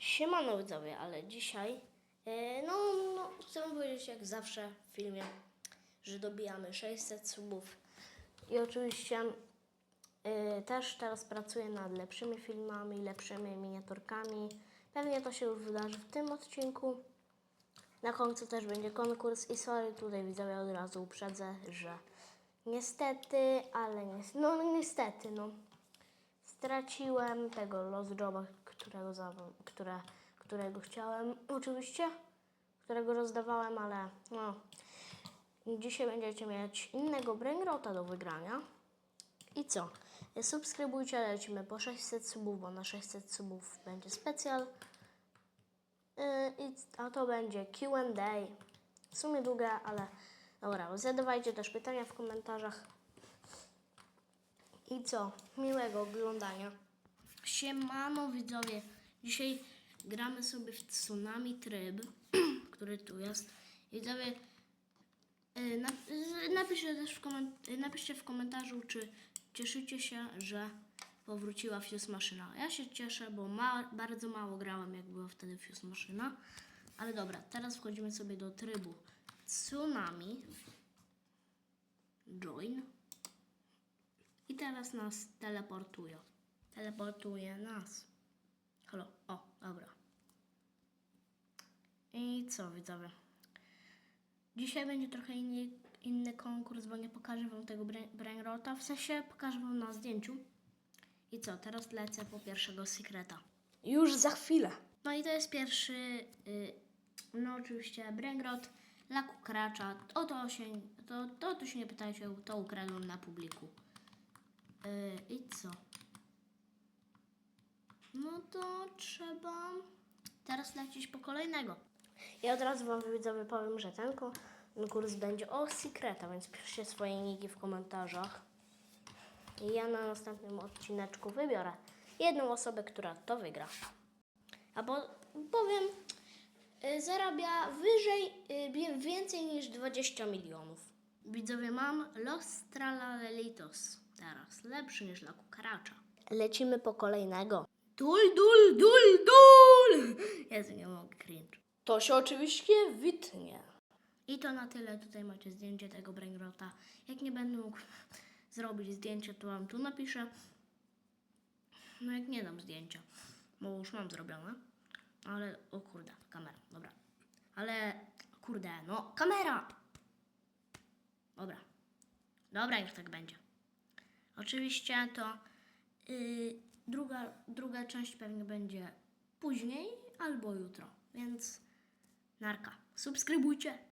Siemano widzowie, ale dzisiaj, e, no, no, chcę powiedzieć jak zawsze w filmie, że dobijamy 600 subów. I oczywiście e, też teraz pracuję nad lepszymi filmami, lepszymi miniaturkami. Pewnie to się już wydarzy w tym odcinku. Na końcu też będzie konkurs i sorry, tutaj widzowie od razu uprzedzę, że niestety, ale nie, no niestety, no straciłem tego los joba, którego, które, którego chciałem, oczywiście, którego rozdawałem, ale no, dzisiaj będziecie mieć innego brainrota do wygrania. I co? Subskrybujcie, lecimy po 600 subów, bo na 600 subów będzie specjal. I, a to będzie Q&A. W sumie długie, ale dobra, zadawajcie też pytania w komentarzach. I co? Miłego oglądania. Siemano widzowie. Dzisiaj gramy sobie w Tsunami Tryb, który tu jest. Widzowie, y, napiszcie też w, y, napiszcie w komentarzu, czy cieszycie się, że powróciła Fuse Maszyna. Ja się cieszę, bo ma- bardzo mało grałem, jak była wtedy Fuse Maszyna. Ale dobra, teraz wchodzimy sobie do trybu Tsunami. Join. Teraz nas teleportuje. Teleportuje nas. Halo, o, dobra. I co, widzowie? Dzisiaj będzie trochę inny, inny konkurs, bo nie pokażę wam tego bra- brainrota. W sensie pokażę wam na zdjęciu. I co, teraz lecę po pierwszego sekreta. Już za chwilę. No i to jest pierwszy, y, no oczywiście brainrot dla kukracza. O to się, to, to tu się nie pytajcie, to ukradłem na publiku. Yy, I co? No to trzeba teraz lecieć po kolejnego. Ja od razu Wam widzowie powiem, że ten konkurs będzie o sekreta, więc piszcie swoje niki w komentarzach. I ja na następnym odcineczku wybiorę jedną osobę, która to wygra. A bo powiem, y, zarabia wyżej, y, wie- więcej niż 20 milionów. Widzowie, mam Los Tralalelitos teraz, lepszy niż dla kukaracza. Lecimy po kolejnego. Dul, dul, dul, dul! Jezu, nie mogę cringe. To się oczywiście wytnie. I to na tyle. Tutaj macie zdjęcie tego brainrota. Jak nie będę mógł zrobić zdjęcia, to wam tu napiszę. No jak nie dam zdjęcia, bo już mam zrobione. Ale, o kurde, kamera, dobra. Ale, kurde, no, kamera! Dobra. Dobra, już tak będzie. Oczywiście to yy, druga, druga część pewnie będzie później albo jutro, więc narka. Subskrybujcie.